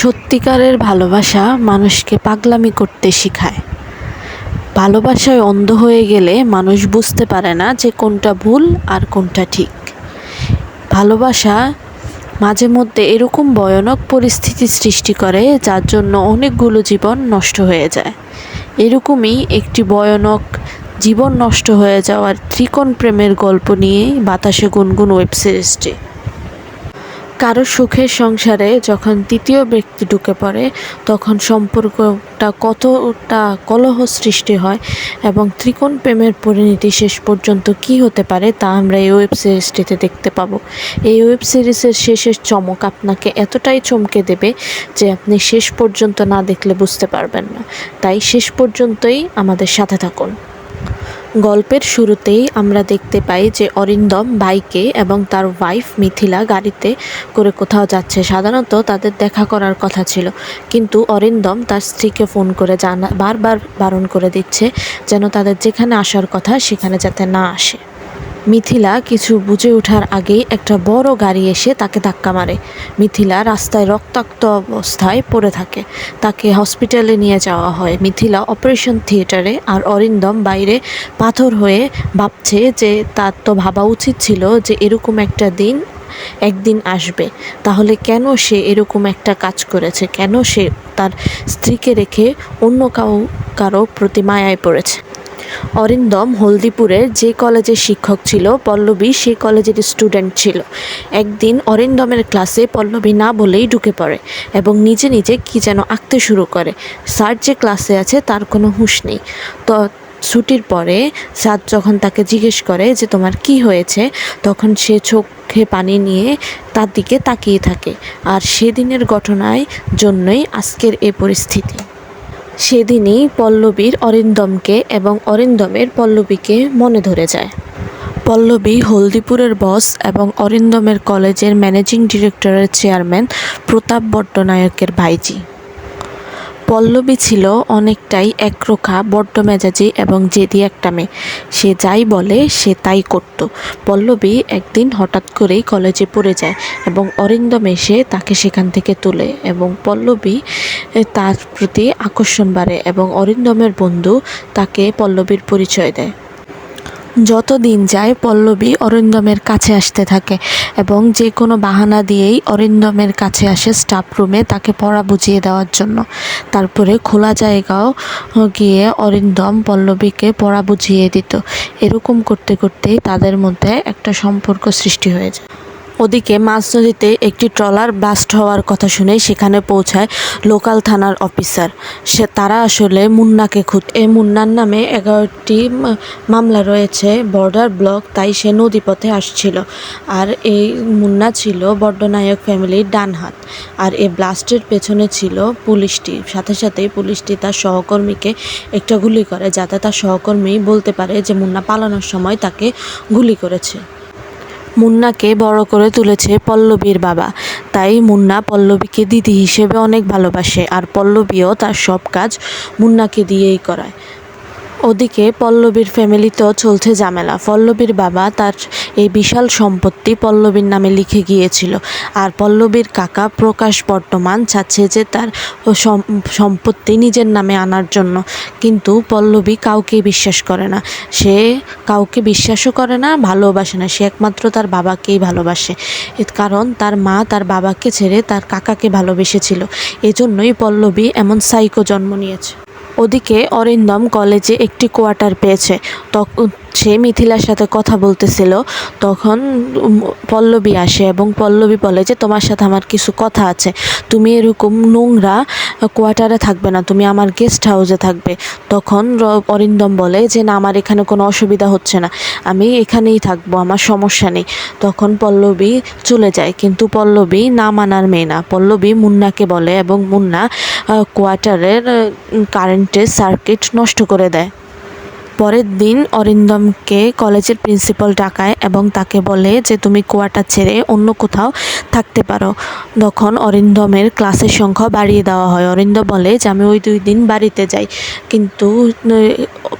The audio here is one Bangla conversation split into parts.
সত্যিকারের ভালোবাসা মানুষকে পাগলামি করতে শেখায়। ভালোবাসায় অন্ধ হয়ে গেলে মানুষ বুঝতে পারে না যে কোনটা ভুল আর কোনটা ঠিক। ভালোবাসা মাঝে মধ্যে এরকম ভয়ানক পরিস্থিতি সৃষ্টি করে যার জন্য অনেকগুলো জীবন নষ্ট হয়ে যায়। এরকমই একটি ভয়ানক জীবন নষ্ট হয়ে যাওয়ার ত্রিকোণ প্রেমের গল্প নিয়েই বাতাসে গুনগুন ওয়েব সিরিজটি। কারও সুখের সংসারে যখন তৃতীয় ব্যক্তি ঢুকে পড়ে, তখন সম্পর্কটা কতটা কলহ সৃষ্টি হয় এবং ত্রিকোণ প্রেমের পরিণতি শেষ পর্যন্ত কি হতে পারে তা আমরা এই ওয়েব সিরিজটিতে দেখতে পাবো। এই ওয়েব সিরিজের শেষের চমক আপনাকে এতটাই চমকে দেবে যে আপনি শেষ পর্যন্ত না দেখলে বুঝতে পারবেন না। তাই শেষ পর্যন্তই আমাদের সাথে থাকুন। গল্পের শুরুতেই আমরা দেখতে পাই যে অরিন্দম বাইকে এবং তার ওয়াইফ মিথিলা গাড়িতে করে কোথাও যাচ্ছে। সাধারণত তাদের দেখা করার কথা ছিল। কিন্তু অরিন্দম তার স্ত্রীকে ফোন করে জানা বারবার বারণ করে দিচ্ছে যেন তাদের যেখানে আসার কথা সেখানে যাতে না আসে। মিথিলা কিছু বুঝে ওঠার আগেই একটা বড় গাড়ি এসে তাকে ধাক্কা মারে। মিথিলা রাস্তায় রক্তাক্ত অবস্থায় পড়ে থাকে। তাকে হসপিটালে নিয়ে যাওয়া হয়। মিথিলা অপারেশন থিয়েটারে আর অরিন্দম বাইরে পাথর হয়ে ভাবছে যে তার তো ভাবা উচিত ছিল যে এরকম একটা দিন একদিন আসবে। তাহলে কেন সে এরকম একটা কাজ করেছে? কেন সে তার স্ত্রীকে রেখে অন্য কাউ, কারও প্রতি মায়ায় পড়েছে? অরিন্দম হলদিপুরের যে কলেজের শিক্ষক ছিল, পল্লবী সেই কলেজের স্টুডেন্ট ছিল। একদিন অরিন্দমের ক্লাসে পল্লবী না বলেই ঢুকে পড়ে এবং নিজে নিজে কি যেন আঁকতে শুরু করে। স্যার যে ক্লাসে আছে তার কোনো হুঁশ নেই। তো ছুটির পরে স্যার যখন তাকে জিজ্ঞেস করে যে তোমার কি হয়েছে, তখন সে চোখে পানি নিয়ে তার দিকে তাকিয়ে থাকে। আর সেদিনের ঘটনায় জন্যই আজকের এ পরিস্থিতি। সেদিনই পল্লবীর অরিন্দমকে এবং অরিন্দমের পল্লবীকে মনে ধরে যায়। পল্লবী হলদিপুরের বস এবং অরিন্দমের কলেজের ম্যানেজিং ডিরেক্টরের চেয়ারম্যান প্রতাপ বট্টনায়কের ভাইজি। পল্লবী ছিল অনেকটাই একরোখা, বড্ড মেজাজি এবং জেদি একটা মেয়ে। সে যাই বলে, সে তাই করত। পল্লবী একদিন হঠাৎ করেই কলেজে পড়ে যায় এবং অরিন্দম এসে তাকে সেখান থেকে তোলে এবং পল্লবী তার প্রতি আকর্ষণ বাড়ে এবং অরিন্দমের বন্ধু তাকে পল্লবীর পরিচয় দেয়। যত দিন যায় পল্লবী অরিন্দমের কাছে আসতে থাকে এবং যে কোনো বাহানা দিয়েই অরিন্দমের কাছে আসে স্টাফ রুমে তাকে পড়া বুঝিয়ে দেওয়ার জন্য। তারপরে খোলা জায়গাও গিয়ে অরিন্দম পল্লবীকে পড়া বুঝিয়ে দিত। এরকম করতে করতেই তাদের মধ্যে একটা সম্পর্ক সৃষ্টি হয়ে যায়। ওদিকে মাঝ নদীতে একটি ট্রলার ব্লাস্ট হওয়ার কথা শুনে সেখানে পৌঁছায় লোকাল থানার অফিসার। সে, তারা আসলে মুন্নাকে খুঁজ এই মুন্নার নামে এগারোটি মামলা রয়েছে, বর্ডার ব্লক, তাই সে নদীপথে আসছিল। আর এই মুন্না ছিল বড্ডনায়ক ফ্যামিলির ডান হাত আর এই ব্লাস্টের পেছনে ছিল পুলিশটি। সাথে সাথেই পুলিশটি তার সহকর্মীকে একটা গুলি করে, যাতে তার সহকর্মী বলতে পারে যে মুন্না পালানোর সময় তাকে গুলি করেছে। মুন্নাকে বড় করে তুলেছে পল্লবীর বাবা। তাই মুন্না পল্লবীকে দিদি হিসেবে অনেক ভালোবাসে, আর পল্লবীও তার সব কাজ মুন্নাকে দিয়েই করায়। ওদিকে পল্লবীর ফ্যামিলিতেও চলছে ঝামেলা। পল্লবীর বাবা তার এই বিশাল সম্পত্তি পল্লবীর নামে লিখে গিয়েছিল। আর পল্লবীর কাকা প্রকাশ বর্তমান চাচ্ছে যে তার সম্পত্তি নিজের নামে আনার জন্য। কিন্তু পল্লবী কাউকে বিশ্বাস করে না। সে কাউকে বিশ্বাসও করে না, ভালোবাসে না। সে একমাত্র তার বাবাকেই ভালোবাসে। কারণ তার মা তার বাবাকে ছেড়ে তার কাকাকে ভালোবেসেছিল। এজন্যই পল্লবী এমন সাইকো জন্ম নিয়েছে। ওদিকে অরিন্দম কলেজে একটি কোয়ার্টার পেয়েছে। তখন সে মিথিলার সাথে কথা বলতেছিল। তখন পল্লবী আসে এবং পল্লবী বলে যে, তোমার সাথে আমার কিছু কথা আছে। তুমি এরকম নোংরা কোয়ার্টারে থাকবে না। তুমি আমার গেস্ট হাউসে থাকবে। তখন অরিন্দম বলে যে, না, আমার এখানে কোনো অসুবিধা হচ্ছে না। আমি এখানেই থাকব, আমার সমস্যা নেই। তখন পল্লবী চলে যায়। কিন্তু পল্লবী না মানার মেয়ে না। পল্লবী মুন্নাকে বলে এবং মুন্না কোয়ার্টারের কারেন্টের সার্কিট নষ্ট করে দেয়। পরের দিন অরিন্দমকে কলেজের প্রিন্সিপাল ডাকায় এবং তাকে বলে যে তুমি কোয়ার্টার ছেড়ে অন্য কোথাও থাকতে পারো। তখন অরিন্দমের ক্লাসের সংখ্যা বাড়িয়ে দেওয়া হয়। অরিন্দম বলে যে, আমি ওই দুই দিন বাড়িতে যাই, কিন্তু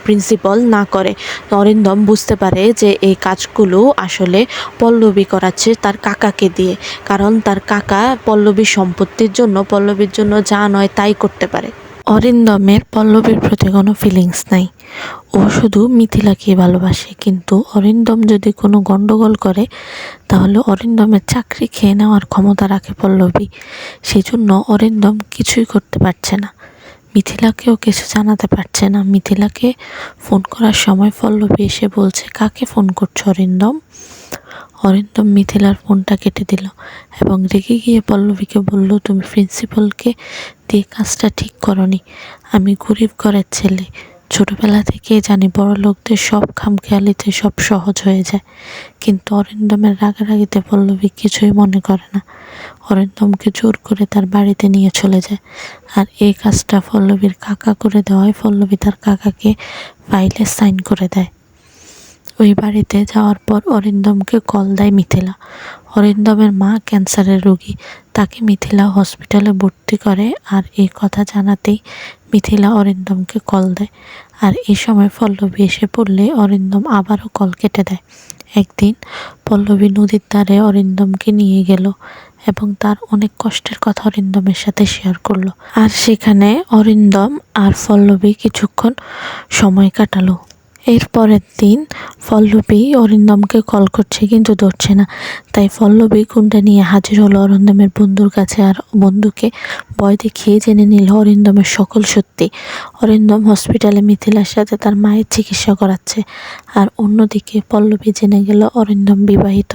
প্রিন্সিপাল না করে। অরিন্দম বুঝতে পারে যে এই কাজগুলো আসলে পল্লবী করাচ্ছে তার কাকাকে দিয়ে, কারণ তার কাকা পল্লবীর সম্পত্তির জন্য, পল্লবীর জন্য যা নয় তাই করতে পারে। অরিন্দমের পল্লবীর প্রতি কোনো ফিলিংস নাই। ও শুধু মিথিলাকে ভালোবাসে, কিন্তু অরিন্দম যদি কোনো গণ্ডগোল করে, তাহলে অরিন্দমের চাকরি খেয়ে নেওয়ার ক্ষমতা রাখে পল্লবী। সেজন্য অরিন্দম কিছুই করতে পারছে না। মিথিলাকেও কিছু জানাতে পারছে না। মিথিলাকে ফোন করার সময় পল্লবী এসে বলছে, কাকে ফোন করছ অরিন্দম? অরিন্দম মিথিলার ফোনটা কেটে দিল এবং রেগে গিয়ে পল্লবীকে বলল, তুমি প্রিন্সিপালকে দিয়ে কাজটা ঠিক করনি। আমি গরিব ঘরের ছেলে। ছোটবেলা থেকে জানি বড় লোকদের সব খামখেয়ালিতে সব সহজ হয়ে যায়। কিন্তু অরিন্দমের রাগারাগিতে পল্লবী কিছুই মনে করে না। অরিন্দমকে জোর করে তার বাড়িতে নিয়ে চলে যায়। আর এই কাজটা পল্লবীর কাকা করে দেওয়ায় পল্লবী তার কাকাকে ফাইলে সাইন করে দেয়। ওই বাড়িতে যাওয়ার পর অরিন্দমকে কল দেয় মিথিলা। অরিন্দমের মা ক্যান্সারের রোগী। তাকে মিথিলা হসপিটালে ভর্তি করে। আর এই কথা জানাতেই মিথিলা অরিন্দমকে কল দেয়। আর এ সময় পল্লবী এসে পড়লে অরিন্দম আবারও কল কেটে দেয়। একদিন পল্লবী নদীর ধারে অরিন্দমকে নিয়ে গেল এবং তার অনেক কষ্টের কথা অরিন্দমের সাথে শেয়ার করল। আর সেখানে অরিন্দম আর পল্লবী কিছুক্ষণ সময় কাটালো। এর পরের দিন পল্লবী অরিন্দমকে কল করছে, কিন্তু ধরছে না। তাই পল্লবী গুন্ডা নিয়ে হাজির হলো অরিন্দমের বন্ধুর কাছে আর বন্ধুকে ভয় দেখিয়ে জেনে নিল অরিন্দমের সকল সত্যি। অরিন্দম হসপিটালে মিথিলার সাথে তার মায়ের চিকিৎসা করাচ্ছে আর অন্যদিকে পল্লবী জেনে গেল অরিন্দম বিবাহিত।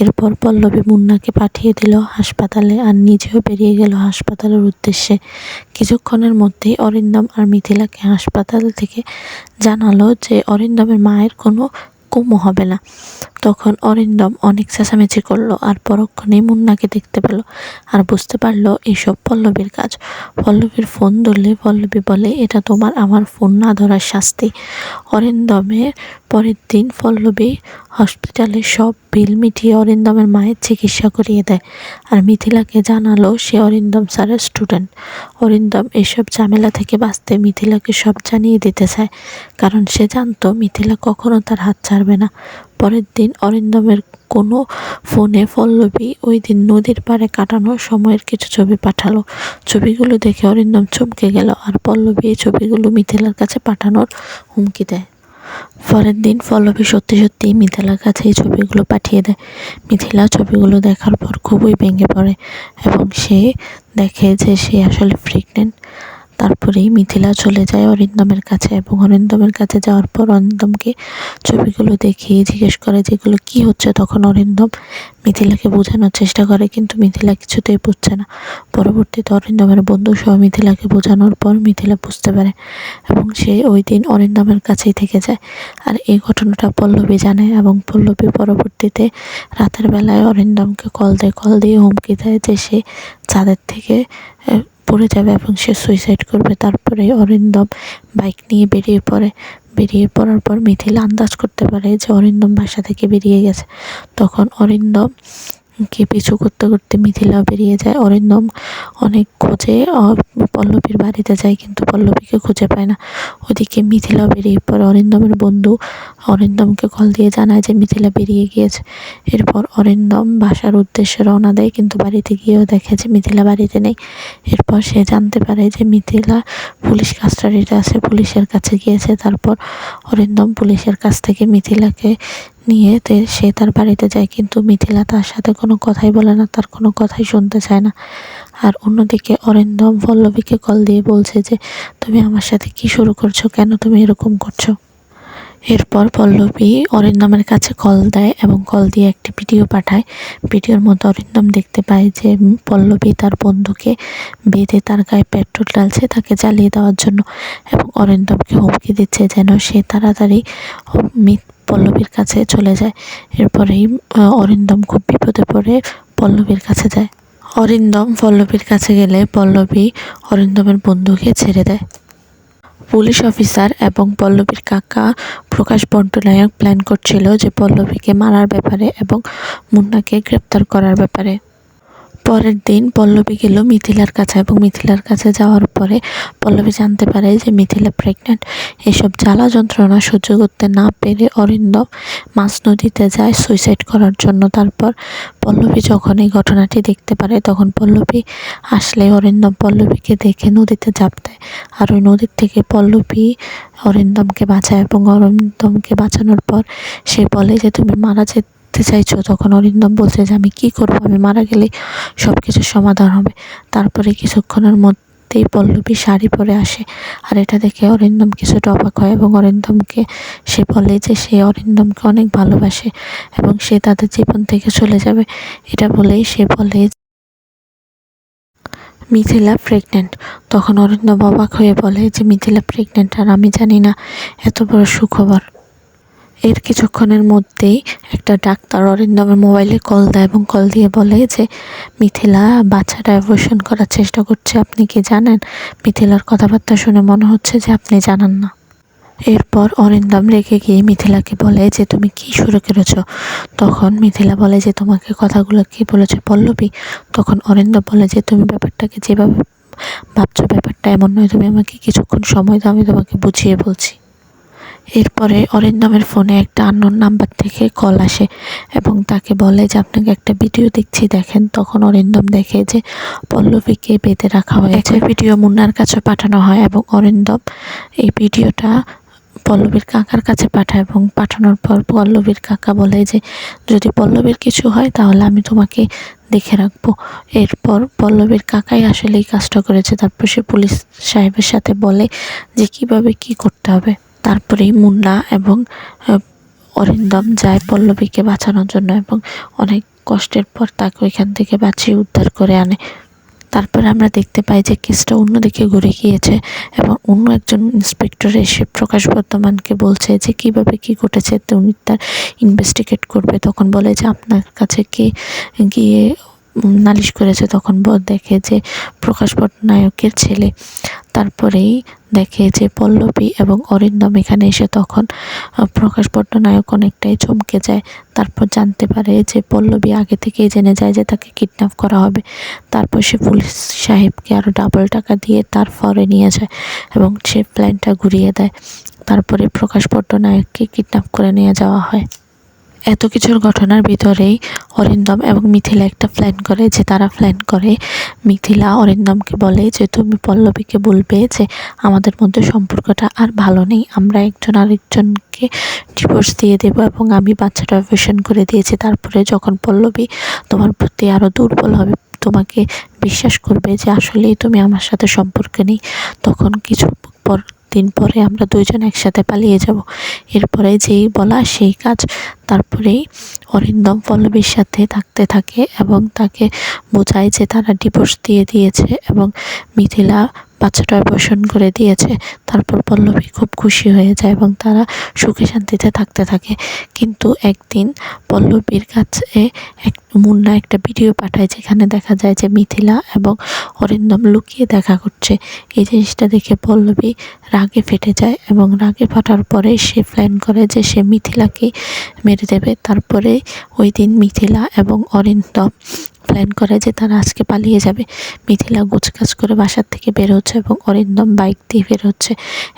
এরপর পল্লবী মুন্নাকে পাঠিয়ে দিল হাসপাতালে আর নিজেও বেরিয়ে গেল হাসপাতালের উদ্দেশ্যে। কিছুক্ষণের মধ্যেই অরিন্দম আর মিথিলাকে হাসপাতাল থেকে জানালো যে অরিন্দমের মায়ের কোনো কুমো হবে না। তখন অরিন্দম অনেক চেঁচামেচি করল আর পরক্ষণেই মুন্নাকে দেখতে পেল আর বুঝতে পারল এসব পল্লবীর কাজ। পল্লবীর ফোন ধরলে পল্লবী বলে, এটা তোমার, আমার ফোন না ধরার শাস্তি। অরিন্দমের পরের দিন পল্লবী হসপিটালে সব বিল মিটিয়ে অরিন্দমের মায়ের চিকিৎসা করিয়ে দেয় আর মিথিলাকে জানালো সে অরিন্দম স্যারের স্টুডেন্ট। অরিন্দম এসব ঝামেলা থেকে বাঁচতে মিথিলাকে সব জানিয়ে দিতে চায়, কারণ সে জানতো মিথিলা কখনো তার হাত না। পরের দিন অরিন্দমের কোনো ফোনে পল্লবী ওই দিন নদীর পাড়ে কাটানো সময়ের কিছু ছবি পাঠালো। ছবিগুলো দেখে অরিন্দম চমকে গেল আর পল্লবী এই ছবিগুলো মিথিলার কাছে পাঠানোর হুমকি দেয়। পরের দিন পল্লবী সত্যি সত্যি মিথিলার কাছে এই ছবিগুলো পাঠিয়ে দেয়। মিথিলা ছবিগুলো দেখার পর খুবই ভেঙে পড়ে এবং সে দেখে যে সে আসলে প্রেগনেন্ট তারপরেই মিথিলা চলে যায় অরিন্দমের কাছে এবং অরিন্দমের কাছে যাওয়ার পর অরিন্দমকে ছবিগুলো দেখিয়ে জিজ্ঞেস করে যেগুলো কি হচ্ছে তখন অরিন্দম মিথিলাকে বোঝানোর চেষ্টা করে, কিন্তু মিথিলা কিছুতেই বুঝছে না। পরবর্তীতে অরিন্দমের বন্ধু সহ মিথিলাকে বোঝানোর পর মিথিলা বুঝতে পারে এবং সে ওই দিন অরিন্দমের কাছেই থেকে যায়। আর এই ঘটনাটা পল্লবী জানে এবং পল্লবী পরবর্তীতে রাতের বেলায় অরিন্দমকে কল দেয়, কল দিয়ে হুমকি দেয় যে সে চাঁদের থেকে পড়ে যাবে এবং সে সুইসাইড করবে। তারপরে অরিন্দম বাইক নিয়ে বেরিয়ে পড়ে। বেরিয়ে পড়ার পর মিথিলা আন্দাজ করতে পারে যে অরিন্দম বাসা থেকে বেরিয়ে গেছে। তখন অরিন্দম কে পিছু করতে করতে মিথিলা বেরিয়ে যায়। অরিন্দম অনেক খোঁজে পল্লবীর বাড়িতে যায় কিন্তু পল্লবীকে খুঁজে পায় না। ওদিকে মিথিলা বেরিয়ে পড়ে। অরিন্দমের বন্ধু অরিন্দমকে কল দিয়ে জানায় যে মিথিলা বেরিয়ে গিয়েছে। এরপর অরিন্দম বাসার উদ্দেশ্যে রওনা দেয়, কিন্তু বাড়িতে গিয়েও দেখে যে মিথিলা বাড়িতে নেই। এরপর সে জানতে পারে যে মিথিলা পুলিশ কাস্টাডিতে আছে, পুলিশের কাছে গিয়েছে। তারপর অরিন্দম পুলিশের কাছ থেকে মিথিলাকে নিয়ে তে সে তার বাড়িতে যায়, কিন্তু মিথিলা তার সাথে কোনো কথাই বলে না, তার কোনো কথাই শুনতে চায় না। আর অন্যদিকে অরিন্দম পল্লবীকে কল দিয়ে বলছে যে, তুমি আমার সাথে কি শুরু করছ? কেন তুমি এরকম করছ? এরপর পল্লবী অরিন্দমের কাছে কল দেয় এবং কল দিয়ে একটি ভিডিও পাঠায়। ভিডিওর মধ্যে অরিন্দম দেখতে পায় যে পল্লবী তার বন্ধুকে বেঁধে তার গায়ে পেট্রোল ডালছে তাকে জ্বালিয়ে দেওয়ার জন্য এবং অরিন্দমকে হুমকি দিচ্ছে যেন সে তাড়াতাড়ি পল্লবীর কাছে চলে যায়। এরপরেই অরিন্দম খুব বিপদে পড়ে পল্লবীর কাছে যায়। অরিন্দম পল্লবীর কাছে গেলে পল্লবী অরিন্দমের বন্ধুকে ছেড়ে দেয়। পুলিশ অফিসার এবং পল্লবীর কাকা প্রকাশ বন্টনায়ক প্ল্যান করছিল যে পল্লবীকে মারার ব্যাপারে এবং মুন্নাকে গ্রেপ্তার করার ব্যাপারে। পরের দিন পল্লবী গেল মিথিলার কাছে এবং মিথিলার কাছে যাওয়ার পরে পল্লবী জানতে পারে যে মিথিলা প্রেগনেন্ট এসব জ্বালা যন্ত্রণা সহ্য করতে না পেরে অরিন্দম মাছ নদীতে যায় সুইসাইড করার জন্য। তারপর পল্লবী যখন এই ঘটনাটি দেখতে পারে, তখন পল্লবী আসলে অরিন্দম পল্লবীকে দেখে নদীতে ঝাঁপ আর ওই নদীর থেকে পল্লবী অরিন্দমকে বাঁচায় এবং অরিন্দমকে বাঁচানোর পর সে বলে যে, তুমি মারা যেতে চাইছো। তখন অরিন্দম বলছে যে, আমি কি করব? আমি মারা গেলে সব কিছুর সমাধান হবে। তারপরে কিছুক্ষণের মধ্যেই পল্লবী শাড়ি পরে আসে আর এটা দেখে অরিন্দম কিছুটা অবাক হয় এবং অরিন্দমকে সে বলে যে, সে অরিন্দমকে অনেক ভালোবাসে এবং সে তাদের জীবন থেকে চলে যাবে। এটা বলেই সে বলে মিথিলা প্রেগনেন্ট তখন অরিন্দম অবাক হয়ে বলে, যে মিথিলা প্রেগনেন্ট আর আমি জানি না, এত বড় সুখবর। এর কিছুক্ষণের মধ্যেই একটা ডাক্তার অরিন্দমের মোবাইলে কল দেয় এবং কল দিয়ে বলে যে, মিথিলা, বাচ্চাটা ডাইভার্সন করার চেষ্টা করছে, আপনি কি জানেন? মিথিলার কথাবার্তা শুনে মনে হচ্ছে যে আপনি জানান না। এরপর অরিন্দম রেগে গিয়ে মিথিলাকে বলে যে, তুমি কি শুরু করেছ? তখন মিথিলা বলে যে, তোমাকে কথাগুলো কি বলেছে পল্লবী? তখন অরিন্দম বলে যে, তুমি ব্যাপারটাকে যেভাবে ভাবছ ব্যাপারটা এমন নয়। তুমি আমাকে কিছুক্ষণ সময় দাও, আমি তোমাকে বুঝিয়ে বলছি। এরপরে অরিন্দমের ফোনে একটা আননোন নাম্বার থেকে কল আসে এবং তাকে বলে যে, আপনাকে একটা ভিডিও দেখছি, দেখেন। তখন অরিন্দম দেখে যে, পল্লবীকে বেঁধে রাখা হয়েছে। ভিডিও মুন্নার কাছে পাঠানো হয় এবং অরিন্দম এই ভিডিওটা পল্লবীর কাকার কাছে পাঠায় এবং পাঠানোর পর পল্লবীর কাকা বলে যে, যদি পল্লবীর কিছু হয় তাহলে আমি তোমাকে দেখে রাখব। এরপর পল্লবীর কাকাই আসলে এই কাজটা করেছে। তারপর সে পুলিশ সাহেবের সাথে বলে যে, কীভাবে কি করতে হবে? তারপরেই মুন্না এবং অরিন্দম যায় পল্লবীকে বাঁচানোর জন্য এবং অনেক কষ্টের পর তাকে ওইখান থেকে বাঁচিয়ে উদ্ধার করে আনে। তারপরে আমরা দেখতে পাই যে কেসটা অন্যদিকে ঘুরে গিয়েছে এবং অন্য একজন ইন্সপেক্টর এসে প্রকাশ বর্ধমানকে বলছে যে কীভাবে কি ঘটেছে উনি তার ইনভেস্টিগেট করবে। তখন বলে যে, আপনার কাছে কে গিয়ে নালিশ করেছে, তখন দেখে যে প্রকাশ পটনায়কের ছেলে। তারপরেই দেখে যে পল্লবী এবং অরিন্দম এখানে এসে তখন প্রকাশ পট্টনায়ক অনেকটাই চমকে যায়। তারপর জানতে পারে যে পল্লবী আগে থেকেই জেনে যায় যে তাকে কিডন্যাপ করা হবে। তারপর সে পুলিশ সাহেবকে আরও ডাবল টাকা দিয়ে তার ফরে নিয়ে যায় এবং সে প্ল্যানটা ঘুরিয়ে দেয়। তারপরে প্রকাশ পট্টনায়ককে কিডন্যাপ করে নিয়ে যাওয়া হয়। এত কিছুর ঘটনার ভিতরেই অরিন্দম এবং মিথিলা একটা প্ল্যান করে যে তারা প্ল্যান করে। মিথিলা অরিন্দমকে বলে যে, তুমি পল্লবীকে বলবে যে, আমাদের মধ্যে সম্পর্কটা আর ভালো নেই। আমরা একজন আরেকজনকে ডিভোর্স দিয়ে দেব এবং আমি বাচ্চাটা অপারেশন করে দিয়েছি। তারপরে যখন পল্লবী তোমার প্রতি আরও দুর্বল হবে, তোমাকে বিশ্বাস করবে যে, আসলেই তুমি আমার সাথে সম্পর্ক নেই। তখন কিছু পর দিন পরে আমরা দুইজন একসাথে পালিয়ে যাব। এরপরে যেই বলা সেই কাজ, তারপরেই অরিন্দম পল্লবীর সাথে থাকতে থাকে এবং তাকে বোঝায় যে তারা ডিভোর্স দিয়ে দিয়েছে এবং মিথিলা বাচ্চাটা অপারেশন করে দিয়েছে, তারপর পল্লবী খুব খুশি হয়ে যায় এবং তারা সুখে শান্তিতে থাকতে থাকে। কিন্তু একদিন পল্লবীর কাছে এক মুন্না একটা ভিডিও পাঠায় যেখানে দেখা যায় যে মিথিলা এবং অরিন্দম লুকিয়ে দেখা করছে। এই জিনিসটা দেখে পল্লবী রাগে ফেটে যায় এবং রাগে ফাটার পরে সে প্ল্যান করে যে সে মিথিলাকে মেরে দেবে। তারপরে ওই দিন মিথিলা এবং অরিন্দম প্ল্যান করে যে তারা আজকে পালিয়ে যাবে। মিথিলা গোছকাজ করে বাসার থেকে বের হচ্ছে এবং অরিন্দম বাইক দিয়ে বের হচ্ছে।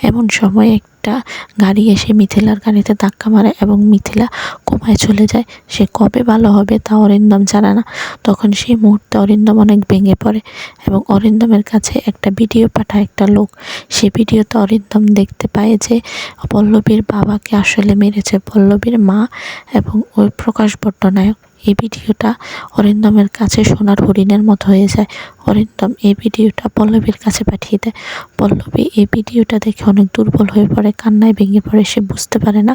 এমন সময় একটা গাড়ি এসে মিথিলার গাড়িতে ধাক্কা মারে এবং মিথিলা কোমায় চলে যায়। সে কবে ভালো হবে তা অরিন্দম জানে না। তখন সেই মুহূর্তে অরিন্দম অনেক ভেঙে পড়ে এবং অরিন্দমের কাছে একটা ভিডিও পাঠায় একটা লোক। সে ভিডিওতে অরিন্দম দেখতে পায় যে পল্লবীর বাবাকে আসলে মেরেছে। পল্লবীর মা এবং ওই প্রকাশ পট্টনায়ক এই ভিডিওটা অরিন্দমের কাছে সোনার হরিণের মতো হয়ে যায়। অরিন্দম এই ভিডিওটা পল্লবীর কাছে পাঠিয়ে দেয়। পল্লবী এই ভিডিওটা দেখে অনেক দুর্বল হয়ে পড়ে, কান্নায় ভেঙে পড়ে, সে বুঝতে পারে না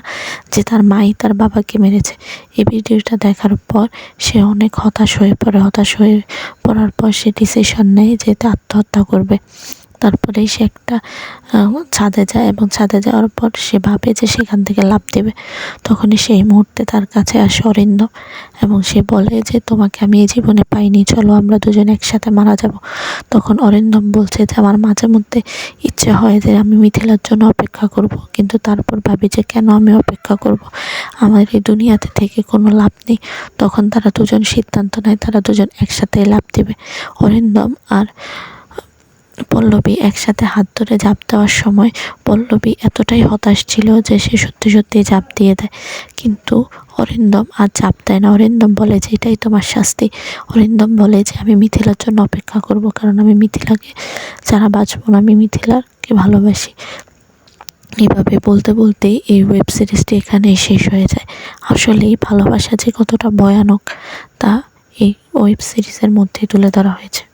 যে তার মাই তার বাবাকে মেরেছে। এই ভিডিওটা দেখার পর সে অনেক হতাশ হয়ে পড়ে। হতাশ হয়ে পড়ার পর সে ডিসিশন নেয় যে আত্মহত্যা করবে। তারপরেই সে একটা ছাদে যায় এবং ছাদে যাওয়ার পর সে ভাবে যে সেখান থেকে লাভ দেবে। তখনই সেই মুহূর্তে তার কাছে আসে অরিন্দম এবং সে বলে যে, তোমাকে আমি এই জীবনে পাইনি, চলো আমরা দুজন একসাথে মারা যাব। তখন অরিন্দম বলছে যে, আমার মাঝে মধ্যে ইচ্ছে হয় যে আমি মিথিলার জন্য অপেক্ষা করব, কিন্তু তারপর ভাবি যে কেন আমি অপেক্ষা করব? আমার এই দুনিয়াতে থেকে কোনো লাভ নেই। তখন তারা দুজন সিদ্ধান্ত নেয়, তারা দুজন একসাথে লাভ দেবে। অরিন্দম আর পল্লবী একসাথে হাত ধরে ঝাঁপ দেওয়ার সময় পল্লবী এতটাই হতাশ ছিল যে সে সত্যি সত্যি ঝাঁপ দিয়ে দেয়। কিন্তু অরিন্দম আর ঝাঁপ দেয় না। অরিন্দম বলে যে, এটাই তোমার শাস্তি। অরিন্দম বলে যে, আমি মিথিলার জন্য অপেক্ষা করব, কারণ আমি মিথিলাকে যারা বাঁচব না। আমি মিথিলাকে ভালোবাসি। এভাবে বলতে বলতে এই ওয়েব সিরিজটি এখানেই শেষ হয়ে যায়। আসলেই ভালোবাসা যে কতটা ভয়ানক, তা এই ওয়েব সিরিজের মধ্যে তুলে ধরা হয়েছে।